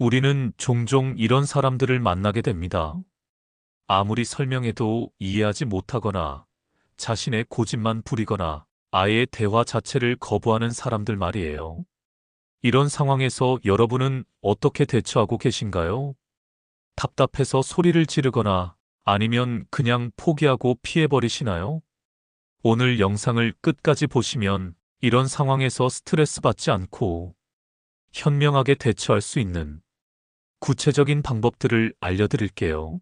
우리는 종종 이런 사람들을 만나게 됩니다. 아무리 설명해도 이해하지 못하거나 자신의 고집만 부리거나 아예 대화 자체를 거부하는 사람들 말이에요. 이런 상황에서 여러분은 어떻게 대처하고 계신가요? 답답해서 소리를 지르거나 아니면 그냥 포기하고 피해버리시나요? 오늘 영상을 끝까지 보시면 이런 상황에서 스트레스 받지 않고 현명하게 대처할 수 있는 구체적인 방법들을 알려드릴게요.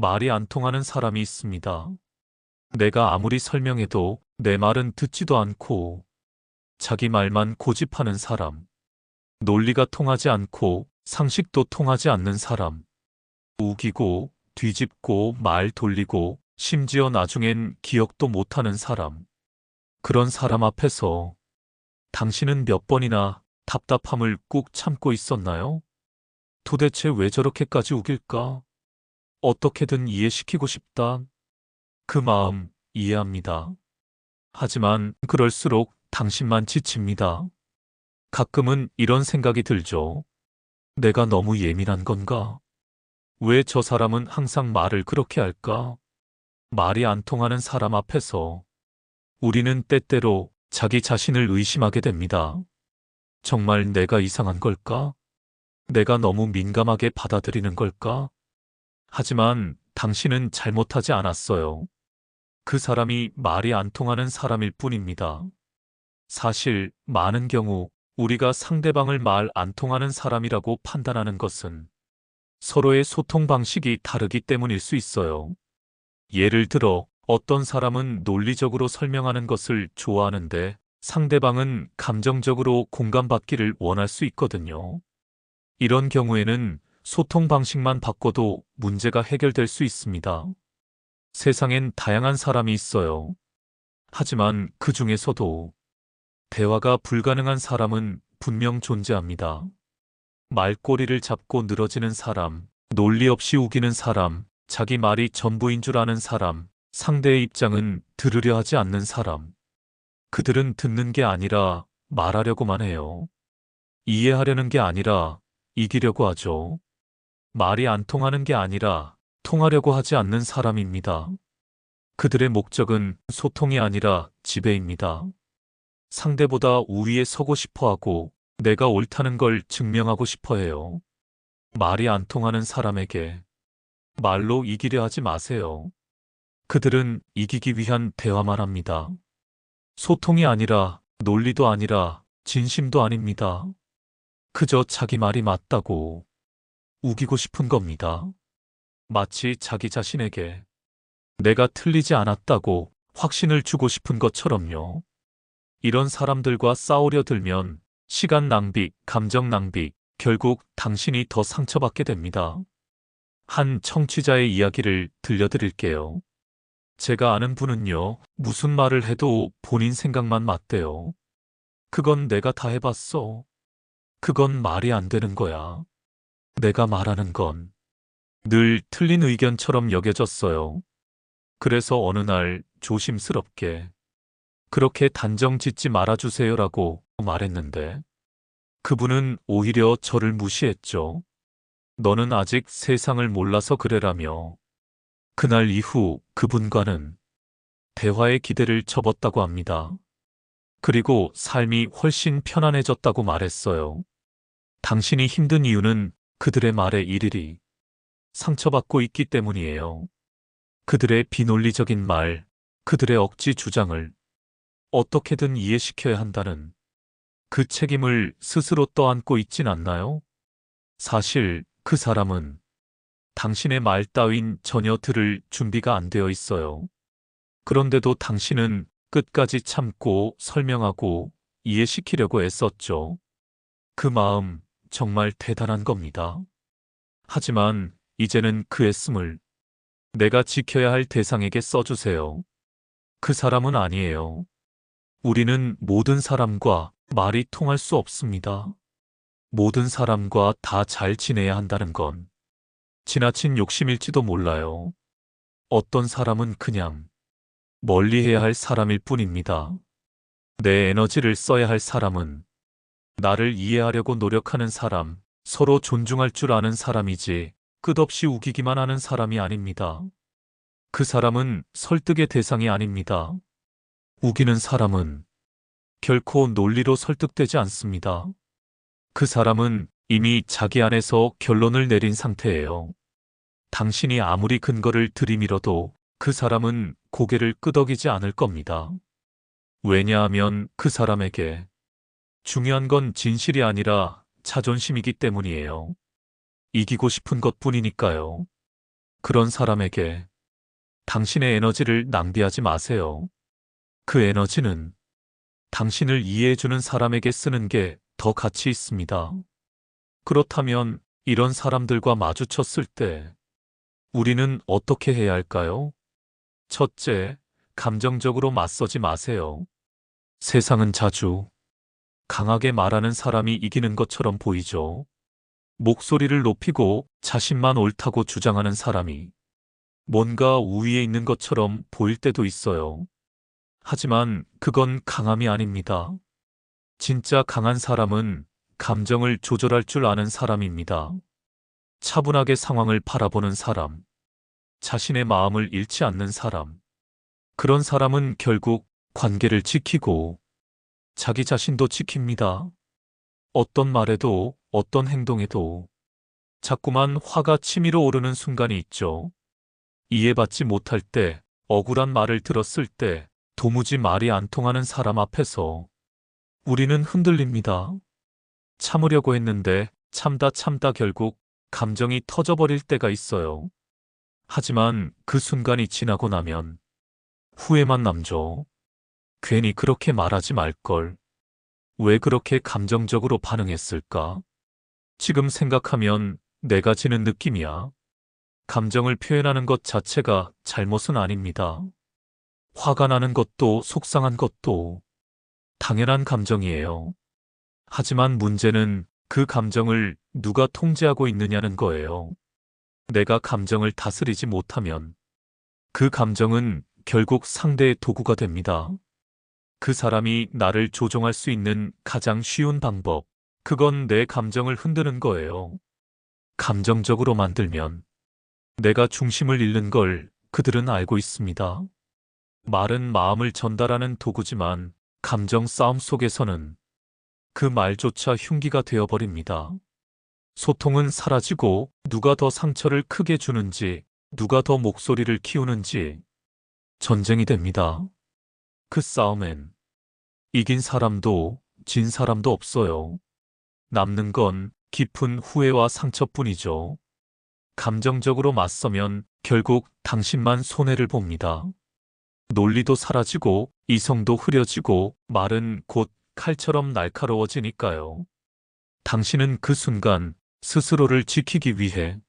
말이 안 통하는 사람이 있습니다. 내가 아무리 설명해도 내 말은 듣지도 않고 자기 말만 고집하는 사람. 논리가 통하지 않고 상식도 통하지 않는 사람. 우기고 뒤집고 말 돌리고 심지어 나중엔 기억도 못하는 사람. 그런 사람 앞에서 당신은 몇 번이나 답답함을 꾹 참고 있었나요? 도대체 왜 저렇게까지 우길까? 어떻게든 이해시키고 싶다. 그 마음 이해합니다. 하지만 그럴수록 당신만 지칩니다. 가끔은 이런 생각이 들죠. 내가 너무 예민한 건가? 왜 저 사람은 항상 말을 그렇게 할까? 말이 안 통하는 사람 앞에서 우리는 때때로 자기 자신을 의심하게 됩니다. 정말 내가 이상한 걸까? 내가 너무 민감하게 받아들이는 걸까? 하지만 당신은 잘못하지 않았어요. 그 사람이 말이 안 통하는 사람일 뿐입니다. 사실 많은 경우 우리가 상대방을 말 안 통하는 사람이라고 판단하는 것은 서로의 소통 방식이 다르기 때문일 수 있어요. 예를 들어 어떤 사람은 논리적으로 설명하는 것을 좋아하는데 상대방은 감정적으로 공감받기를 원할 수 있거든요. 이런 경우에는 소통 방식만 바꿔도 문제가 해결될 수 있습니다. 세상엔 다양한 사람이 있어요. 하지만 그 중에서도 대화가 불가능한 사람은 분명 존재합니다. 말꼬리를 잡고 늘어지는 사람, 논리 없이 우기는 사람, 자기 말이 전부인 줄 아는 사람, 상대의 입장은 들으려 하지 않는 사람. 그들은 듣는 게 아니라 말하려고만 해요. 이해하려는 게 아니라 이기려고 하죠. 말이 안 통하는 게 아니라 통하려고 하지 않는 사람입니다. 그들의 목적은 소통이 아니라 지배입니다. 상대보다 우위에 서고 싶어 하고 내가 옳다는 걸 증명하고 싶어 해요. 말이 안 통하는 사람에게 말로 이기려 하지 마세요. 그들은 이기기 위한 대화만 합니다. 소통이 아니라 논리도 아니라 진심도 아닙니다. 그저 자기 말이 맞다고 우기고 싶은 겁니다. 마치 자기 자신에게 내가 틀리지 않았다고 확신을 주고 싶은 것처럼요. 이런 사람들과 싸우려 들면 시간 낭비, 감정 낭비, 결국 당신이 더 상처받게 됩니다. 한 청취자의 이야기를 들려드릴게요. 제가 아는 분은요, 무슨 말을 해도 본인 생각만 맞대요. 그건 내가 다 해봤어. 그건 말이 안 되는 거야. 내가 말하는 건 늘 틀린 의견처럼 여겨졌어요. 그래서 어느 날 조심스럽게 그렇게 단정 짓지 말아주세요라고 말했는데 그분은 오히려 저를 무시했죠. 너는 아직 세상을 몰라서 그래라며 그날 이후 그분과는 대화의 기대를 접었다고 합니다. 그리고 삶이 훨씬 편안해졌다고 말했어요. 당신이 힘든 이유는 그들의 말에 일일이 상처받고 있기 때문이에요. 그들의 비논리적인 말, 그들의 억지 주장을 어떻게든 이해시켜야 한다는 그 책임을 스스로 떠안고 있진 않나요? 사실 그 사람은 당신의 말 따윈 전혀 들을 준비가 안 되어 있어요. 그런데도 당신은 끝까지 참고 설명하고 이해시키려고 애썼죠. 그 마음 정말 대단한 겁니다. 하지만 이제는 그 애씀을 내가 지켜야 할 대상에게 써주세요. 그 사람은 아니에요. 우리는 모든 사람과 말이 통할 수 없습니다. 모든 사람과 다 잘 지내야 한다는 건 지나친 욕심일지도 몰라요. 어떤 사람은 그냥 멀리 해야 할 사람일 뿐입니다. 내 에너지를 써야 할 사람은 나를 이해하려고 노력하는 사람, 서로 존중할 줄 아는 사람이지 끝없이 우기기만 하는 사람이 아닙니다. 그 사람은 설득의 대상이 아닙니다. 우기는 사람은 결코 논리로 설득되지 않습니다. 그 사람은 이미 자기 안에서 결론을 내린 상태예요. 당신이 아무리 근거를 들이밀어도 그 사람은 고개를 끄덕이지 않을 겁니다. 왜냐하면 그 사람에게 중요한 건 진실이 아니라 자존심이기 때문이에요. 이기고 싶은 것 뿐이니까요. 그런 사람에게 당신의 에너지를 낭비하지 마세요. 그 에너지는 당신을 이해해주는 사람에게 쓰는 게 더 가치 있습니다. 그렇다면 이런 사람들과 마주쳤을 때 우리는 어떻게 해야 할까요? 첫째, 감정적으로 맞서지 마세요. 세상은 자주 강하게 말하는 사람이 이기는 것처럼 보이죠. 목소리를 높이고 자신만 옳다고 주장하는 사람이 뭔가 우위에 있는 것처럼 보일 때도 있어요. 하지만 그건 강함이 아닙니다. 진짜 강한 사람은 감정을 조절할 줄 아는 사람입니다. 차분하게 상황을 바라보는 사람, 자신의 마음을 잃지 않는 사람. 그런 사람은 결국 관계를 지키고 자기 자신도 지킵니다. 어떤 말에도 어떤 행동에도 자꾸만 화가 치밀어 오르는 순간이 있죠. 이해받지 못할 때, 억울한 말을 들었을 때, 도무지 말이 안 통하는 사람 앞에서 우리는 흔들립니다. 참으려고 했는데 참다 참다 결국 감정이 터져버릴 때가 있어요. 하지만 그 순간이 지나고 나면 후회만 남죠. 괜히 그렇게 말하지 말걸. 왜 그렇게 감정적으로 반응했을까? 지금 생각하면 내가 지는 느낌이야. 감정을 표현하는 것 자체가 잘못은 아닙니다. 화가 나는 것도 속상한 것도 당연한 감정이에요. 하지만 문제는 그 감정을 누가 통제하고 있느냐는 거예요. 내가 감정을 다스리지 못하면 그 감정은 결국 상대의 도구가 됩니다. 그 사람이 나를 조종할 수 있는 가장 쉬운 방법, 그건 내 감정을 흔드는 거예요. 감정적으로 만들면 내가 중심을 잃는 걸 그들은 알고 있습니다. 말은 마음을 전달하는 도구지만 감정 싸움 속에서는 그 말조차 흉기가 되어버립니다. 소통은 사라지고 누가 더 상처를 크게 주는지, 누가 더 목소리를 키우는지 전쟁이 됩니다. 그 싸움엔 이긴 사람도 진 사람도 없어요. 남는 건 깊은 후회와 상처뿐이죠. 감정적으로 맞서면 결국 당신만 손해를 봅니다. 논리도 사라지고 이성도 흐려지고 말은 곧 칼처럼 날카로워지니까요. 당신은 그 순간 스스로를 지키기 위해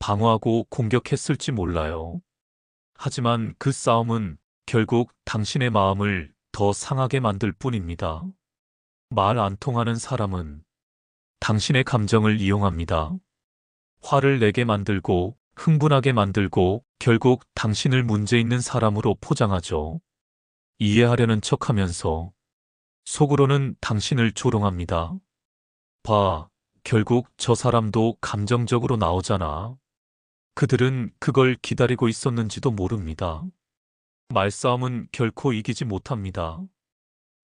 방어하고 공격했을지 몰라요. 하지만 그 싸움은 결국 당신의 마음을 더 상하게 만들 뿐입니다. 말 안 통하는 사람은 당신의 감정을 이용합니다. 화를 내게 만들고 흥분하게 만들고 결국 당신을 문제 있는 사람으로 포장하죠. 이해하려는 척 하면서 속으로는 당신을 조롱합니다. 봐, 결국 저 사람도 감정적으로 나오잖아. 그들은 그걸 기다리고 있었는지도 모릅니다. 말싸움은 결코 이기지 못합니다.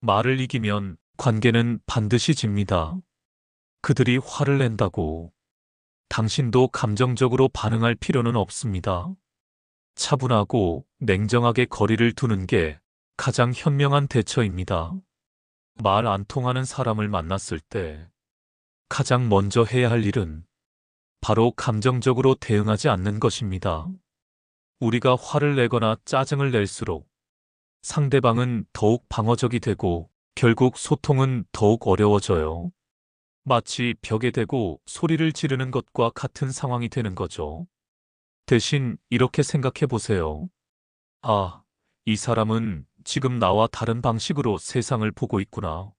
말을 이기면 관계는 반드시 집니다. 그들이 화를 낸다고 당신도 감정적으로 반응할 필요는 없습니다. 차분하고 냉정하게 거리를 두는 게 가장 현명한 대처입니다. 말 안 통하는 사람을 만났을 때 가장 먼저 해야 할 일은 바로 감정적으로 대응하지 않는 것입니다. 우리가 화를 내거나 짜증을 낼수록 상대방은 더욱 방어적이 되고 결국 소통은 더욱 어려워져요. 마치 벽에 대고 소리를 지르는 것과 같은 상황이 되는 거죠. 대신 이렇게 생각해 보세요. 아, 이 사람은 지금 나와 다른 방식으로 세상을 보고 있구나.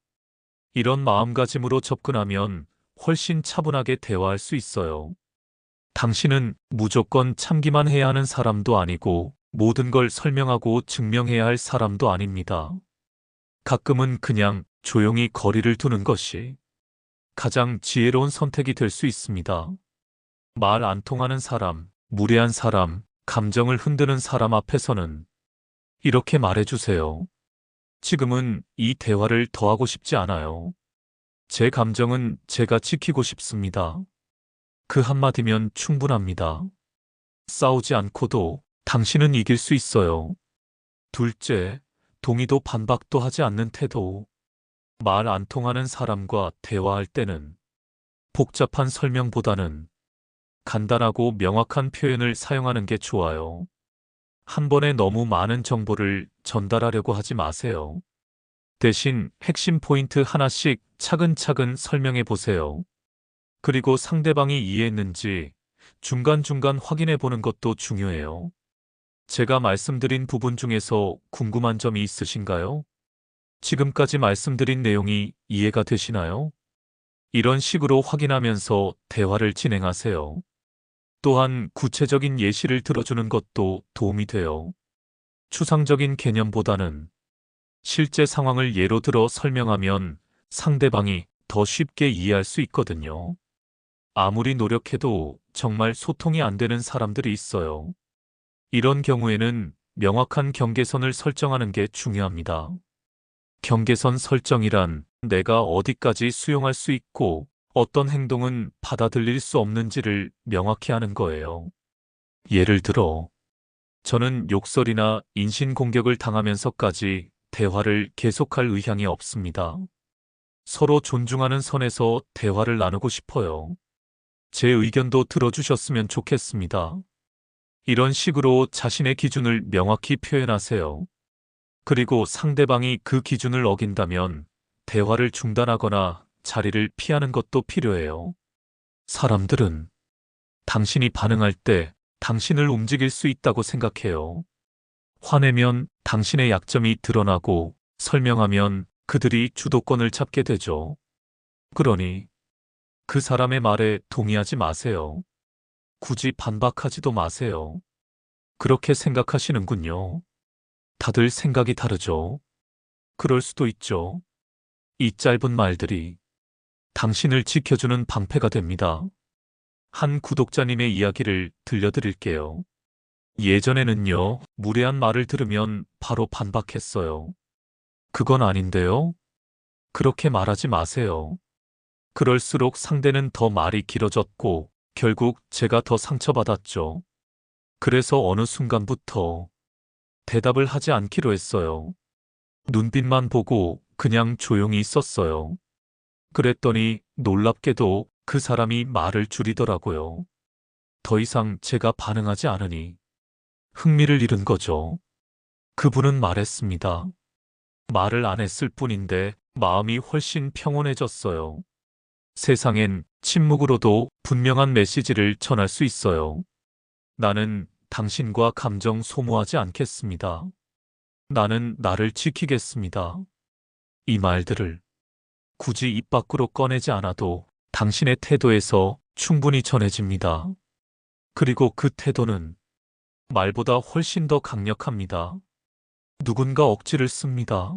이런 마음가짐으로 접근하면 훨씬 차분하게 대화할 수 있어요. 당신은 무조건 참기만 해야 하는 사람도 아니고 모든 걸 설명하고 증명해야 할 사람도 아닙니다. 가끔은 그냥 조용히 거리를 두는 것이 가장 지혜로운 선택이 될 수 있습니다. 말 안 통하는 사람, 무례한 사람, 감정을 흔드는 사람 앞에서는 이렇게 말해주세요. 지금은 이 대화를 더 하고 싶지 않아요. 제 감정은 제가 지키고 싶습니다. 그 한마디면 충분합니다. 싸우지 않고도 당신은 이길 수 있어요. 둘째, 동의도 반박도 하지 않는 태도. 말 안 통하는 사람과 대화할 때는 복잡한 설명보다는 간단하고 명확한 표현을 사용하는 게 좋아요. 한 번에 너무 많은 정보를 전달하려고 하지 마세요. 대신 핵심 포인트 하나씩 차근차근 설명해 보세요. 그리고 상대방이 이해했는지 중간중간 확인해 보는 것도 중요해요. 제가 말씀드린 부분 중에서 궁금한 점이 있으신가요? 지금까지 말씀드린 내용이 이해가 되시나요? 이런 식으로 확인하면서 대화를 진행하세요. 또한 구체적인 예시를 들어주는 것도 도움이 돼요. 추상적인 개념보다는 실제 상황을 예로 들어 설명하면 상대방이 더 쉽게 이해할 수 있거든요. 아무리 노력해도 정말 소통이 안 되는 사람들이 있어요. 이런 경우에는 명확한 경계선을 설정하는 게 중요합니다. 경계선 설정이란 내가 어디까지 수용할 수 있고 어떤 행동은 받아들일 수 없는지를 명확히 하는 거예요. 예를 들어, 저는 욕설이나 인신공격을 당하면서까지 대화를 계속할 의향이 없습니다. 서로 존중하는 선에서 대화를 나누고 싶어요. 제 의견도 들어주셨으면 좋겠습니다. 이런 식으로 자신의 기준을 명확히 표현하세요. 그리고 상대방이 그 기준을 어긴다면 대화를 중단하거나 자리를 피하는 것도 필요해요. 사람들은 당신이 반응할 때 당신을 움직일 수 있다고 생각해요. 화내면 당신의 약점이 드러나고 설명하면 그들이 주도권을 잡게 되죠. 그러니 그 사람의 말에 동의하지 마세요. 굳이 반박하지도 마세요. 그렇게 생각하시는군요. 다들 생각이 다르죠. 그럴 수도 있죠. 이 짧은 말들이 당신을 지켜주는 방패가 됩니다. 한 구독자님의 이야기를 들려드릴게요. 예전에는요, 무례한 말을 들으면 바로 반박했어요. 그건 아닌데요? 그렇게 말하지 마세요. 그럴수록 상대는 더 말이 길어졌고, 결국 제가 더 상처받았죠. 그래서 어느 순간부터 대답을 하지 않기로 했어요. 눈빛만 보고 그냥 조용히 있었어요. 그랬더니 놀랍게도 그 사람이 말을 줄이더라고요. 더 이상 제가 반응하지 않으니 흥미를 잃은 거죠. 그분은 말했습니다. 말을 안 했을 뿐인데 마음이 훨씬 평온해졌어요. 세상엔 침묵으로도 분명한 메시지를 전할 수 있어요. 나는 당신과 감정 소모하지 않겠습니다. 나는 나를 지키겠습니다. 이 말들을 굳이 입 밖으로 꺼내지 않아도 당신의 태도에서 충분히 전해집니다. 그리고 그 태도는 말보다 훨씬 더 강력합니다. 누군가 억지를 씁니다.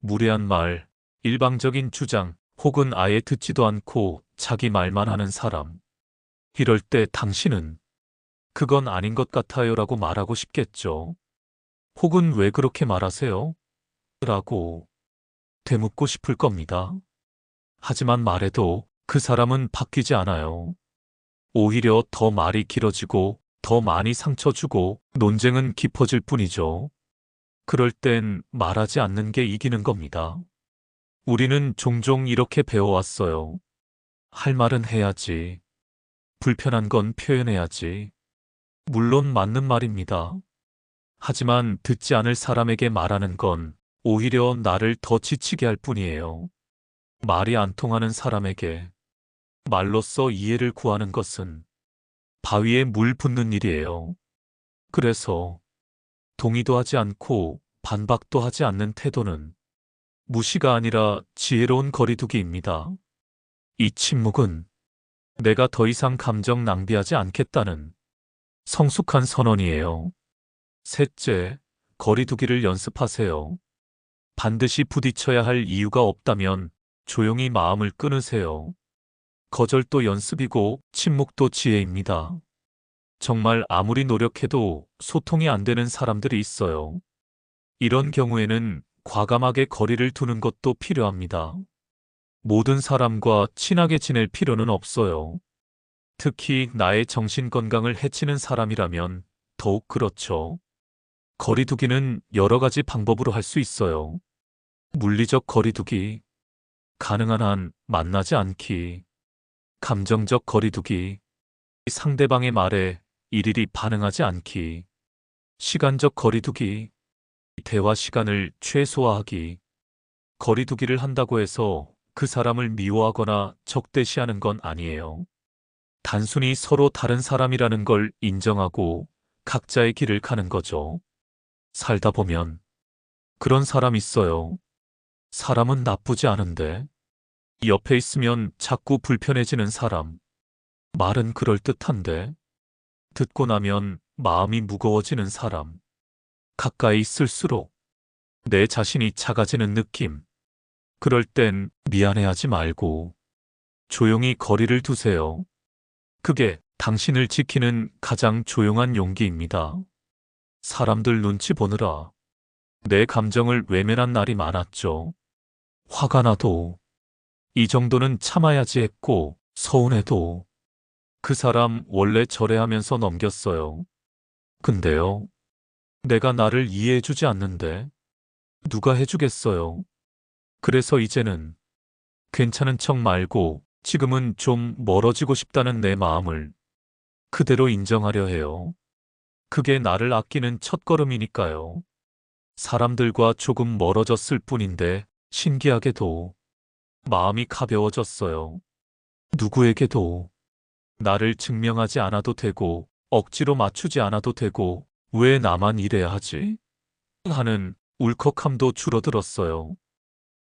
무례한 말, 일방적인 주장, 혹은 아예 듣지도 않고 자기 말만 하는 사람. 이럴 때 당신은 그건 아닌 것 같아요 라고 말하고 싶겠죠. 혹은 왜 그렇게 말하세요? 라고 되묻고 싶을 겁니다. 하지만 말해도 그 사람은 바뀌지 않아요. 오히려 더 말이 길어지고 더 많이 상처 주고 논쟁은 깊어질 뿐이죠. 그럴 땐 말하지 않는 게 이기는 겁니다. 우리는 종종 이렇게 배워왔어요. 할 말은 해야지. 불편한 건 표현해야지. 물론 맞는 말입니다. 하지만 듣지 않을 사람에게 말하는 건 오히려 나를 더 지치게 할 뿐이에요. 말이 안 통하는 사람에게 말로써 이해를 구하는 것은 바위에 물 붓는 일이에요. 그래서 동의도 하지 않고 반박도 하지 않는 태도는 무시가 아니라 지혜로운 거리두기입니다. 이 침묵은 내가 더 이상 감정 낭비하지 않겠다는 성숙한 선언이에요. 셋째, 거리두기를 연습하세요. 반드시 부딪혀야 할 이유가 없다면 조용히 마음을 끊으세요. 거절도 연습이고 침묵도 지혜입니다. 정말 아무리 노력해도 소통이 안 되는 사람들이 있어요. 이런 경우에는 과감하게 거리를 두는 것도 필요합니다. 모든 사람과 친하게 지낼 필요는 없어요. 특히 나의 정신 건강을 해치는 사람이라면 더욱 그렇죠. 거리두기는 여러 가지 방법으로 할 수 있어요. 물리적 거리두기, 가능한 한 만나지 않기, 감정적 거리두기, 상대방의 말에 일일이 반응하지 않기, 시간적 거리두기, 대화 시간을 최소화하기, 거리두기를 한다고 해서 그 사람을 미워하거나 적대시하는 건 아니에요. 단순히 서로 다른 사람이라는 걸 인정하고 각자의 길을 가는 거죠. 살다 보면 그런 사람 있어요. 사람은 나쁘지 않은데 옆에 있으면 자꾸 불편해지는 사람. 말은 그럴듯한데 듣고 나면 마음이 무거워지는 사람. 가까이 있을수록 내 자신이 작아지는 느낌. 그럴 땐 미안해하지 말고 조용히 거리를 두세요. 그게 당신을 지키는 가장 조용한 용기입니다. 사람들 눈치 보느라 내 감정을 외면한 날이 많았죠. 화가 나도 이 정도는 참아야지 했고 서운해도 그 사람 원래 저래 하면서 넘겼어요. 근데요. 내가 나를 이해해주지 않는데 누가 해주겠어요. 그래서 이제는 괜찮은 척 말고 지금은 좀 멀어지고 싶다는 내 마음을 그대로 인정하려 해요. 그게 나를 아끼는 첫걸음이니까요. 사람들과 조금 멀어졌을 뿐인데 신기하게도 마음이 가벼워졌어요. 누구에게도 나를 증명하지 않아도 되고 억지로 맞추지 않아도 되고 왜 나만 이래야 하지? 하는 울컥함도 줄어들었어요.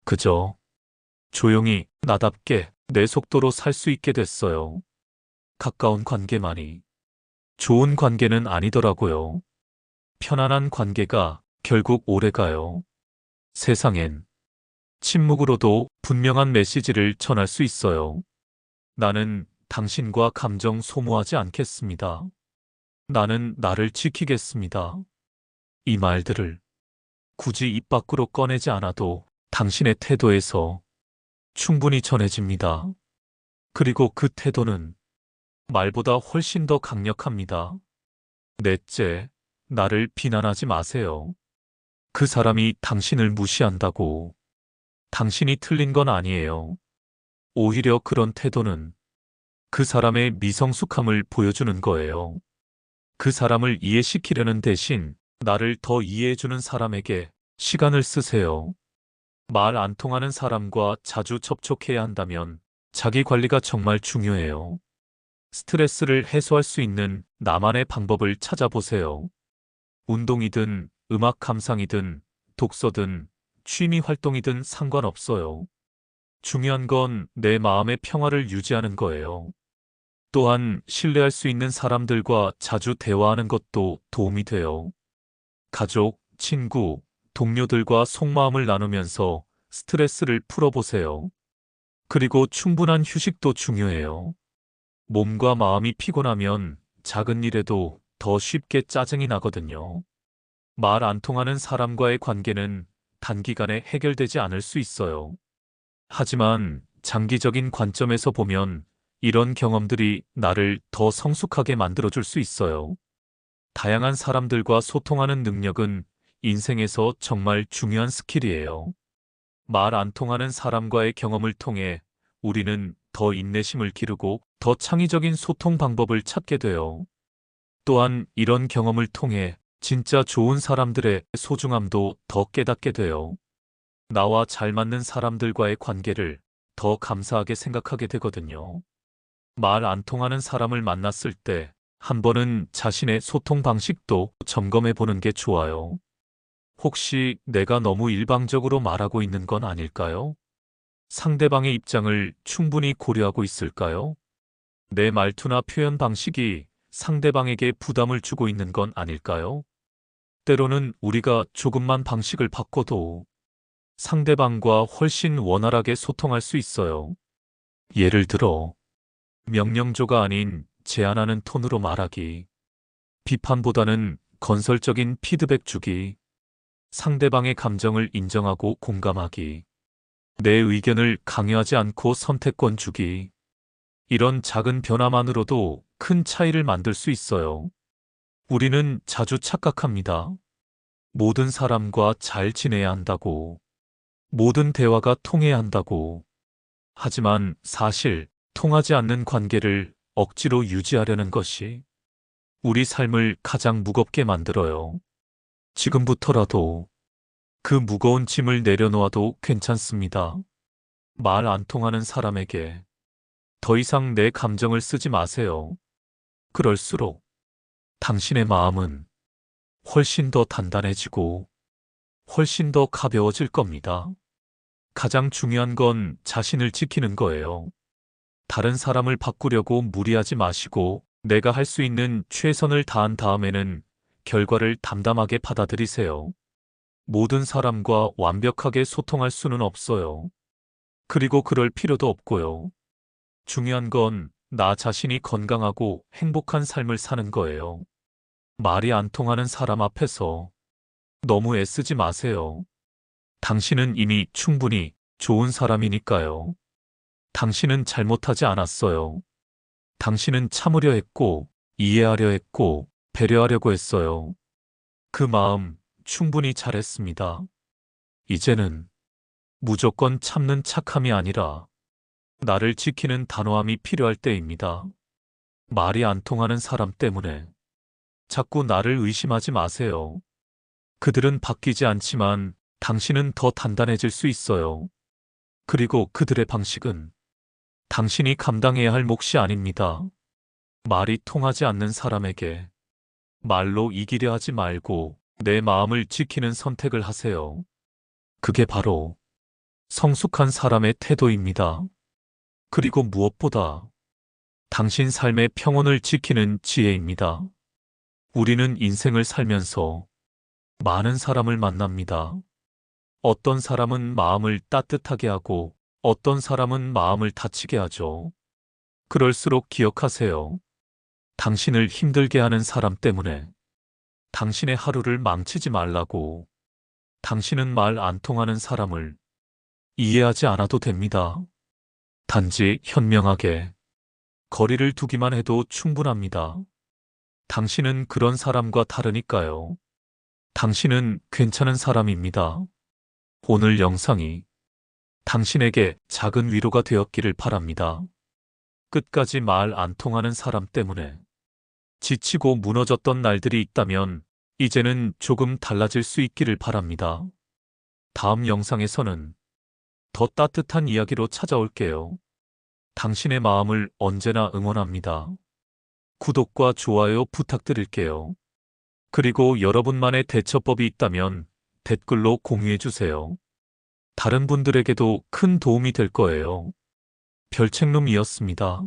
그저 조용히 나답게 내 속도로 살 수 있게 됐어요. 가까운 관계만이 좋은 관계는 아니더라고요. 편안한 관계가 결국 오래 가요. 세상엔 침묵으로도 분명한 메시지를 전할 수 있어요. 나는 당신과 감정 소모하지 않겠습니다. 나는 나를 지키겠습니다. 이 말들을 굳이 입 밖으로 꺼내지 않아도 당신의 태도에서 충분히 전해집니다. 그리고 그 태도는 말보다 훨씬 더 강력합니다. 넷째, 나를 비난하지 마세요. 그 사람이 당신을 무시한다고 당신이 틀린 건 아니에요. 오히려 그런 태도는 그 사람의 미성숙함을 보여주는 거예요. 그 사람을 이해시키려는 대신 나를 더 이해해주는 사람에게 시간을 쓰세요. 말 안 통하는 사람과 자주 접촉해야 한다면 자기 관리가 정말 중요해요. 스트레스를 해소할 수 있는 나만의 방법을 찾아보세요. 운동이든 음악 감상이든 독서든 취미 활동이든 상관없어요. 중요한 건 내 마음의 평화를 유지하는 거예요. 또한 신뢰할 수 있는 사람들과 자주 대화하는 것도 도움이 돼요. 가족, 친구, 동료들과 속마음을 나누면서 스트레스를 풀어보세요. 그리고 충분한 휴식도 중요해요. 몸과 마음이 피곤하면 작은 일에도 더 쉽게 짜증이 나거든요. 말 안 통하는 사람과의 관계는 단기간에 해결되지 않을 수 있어요. 하지만 장기적인 관점에서 보면 이런 경험들이 나를 더 성숙하게 만들어줄 수 있어요. 다양한 사람들과 소통하는 능력은 인생에서 정말 중요한 스킬이에요. 말 안 통하는 사람과의 경험을 통해 우리는 더 인내심을 기르고 더 창의적인 소통 방법을 찾게 돼요. 또한 이런 경험을 통해 진짜 좋은 사람들의 소중함도 더 깨닫게 돼요. 나와 잘 맞는 사람들과의 관계를 더 감사하게 생각하게 되거든요. 말 안 통하는 사람을 만났을 때 한 번은 자신의 소통 방식도 점검해 보는 게 좋아요. 혹시 내가 너무 일방적으로 말하고 있는 건 아닐까요? 상대방의 입장을 충분히 고려하고 있을까요? 내 말투나 표현 방식이 상대방에게 부담을 주고 있는 건 아닐까요? 때로는 우리가 조금만 방식을 바꿔도 상대방과 훨씬 원활하게 소통할 수 있어요. 예를 들어, 명령조가 아닌 제안하는 톤으로 말하기, 비판보다는 건설적인 피드백 주기, 상대방의 감정을 인정하고 공감하기, 내 의견을 강요하지 않고 선택권 주기, 이런 작은 변화만으로도 큰 차이를 만들 수 있어요. 우리는 자주 착각합니다. 모든 사람과 잘 지내야 한다고. 모든 대화가 통해야 한다고. 하지만 사실 통하지 않는 관계를 억지로 유지하려는 것이 우리 삶을 가장 무겁게 만들어요. 지금부터라도 그 무거운 짐을 내려놓아도 괜찮습니다. 말 안 통하는 사람에게 더 이상 내 감정을 쓰지 마세요. 그럴수록 당신의 마음은 훨씬 더 단단해지고 훨씬 더 가벼워질 겁니다. 가장 중요한 건 자신을 지키는 거예요. 다른 사람을 바꾸려고 무리하지 마시고 내가 할 수 있는 최선을 다한 다음에는 결과를 담담하게 받아들이세요. 모든 사람과 완벽하게 소통할 수는 없어요. 그리고 그럴 필요도 없고요. 중요한 건 나 자신이 건강하고 행복한 삶을 사는 거예요. 말이 안 통하는 사람 앞에서 너무 애쓰지 마세요. 당신은 이미 충분히 좋은 사람이니까요. 당신은 잘못하지 않았어요. 당신은 참으려 했고, 이해하려 했고, 배려하려고 했어요. 그 마음 충분히 잘했습니다. 이제는 무조건 참는 착함이 아니라 나를 지키는 단호함이 필요할 때입니다. 말이 안 통하는 사람 때문에 자꾸 나를 의심하지 마세요. 그들은 바뀌지 않지만 당신은 더 단단해질 수 있어요. 그리고 그들의 방식은 당신이 감당해야 할 몫이 아닙니다. 말이 통하지 않는 사람에게 말로 이기려 하지 말고 내 마음을 지키는 선택을 하세요. 그게 바로 성숙한 사람의 태도입니다. 그리고 무엇보다 당신 삶의 평온을 지키는 지혜입니다. 우리는 인생을 살면서 많은 사람을 만납니다. 어떤 사람은 마음을 따뜻하게 하고 어떤 사람은 마음을 다치게 하죠. 그럴수록 기억하세요. 당신을 힘들게 하는 사람 때문에 당신의 하루를 망치지 말라고. 당신은 말 안 통하는 사람을 이해하지 않아도 됩니다. 단지 현명하게 거리를 두기만 해도 충분합니다. 당신은 그런 사람과 다르니까요. 당신은 괜찮은 사람입니다. 오늘 영상이 당신에게 작은 위로가 되었기를 바랍니다. 끝까지 말 안 통하는 사람 때문에 지치고 무너졌던 날들이 있다면 이제는 조금 달라질 수 있기를 바랍니다. 다음 영상에서는 더 따뜻한 이야기로 찾아올게요. 당신의 마음을 언제나 응원합니다. 구독과 좋아요 부탁드릴게요. 그리고 여러분만의 대처법이 있다면 댓글로 공유해주세요. 다른 분들에게도 큰 도움이 될 거예요. 별책룸이었습니다.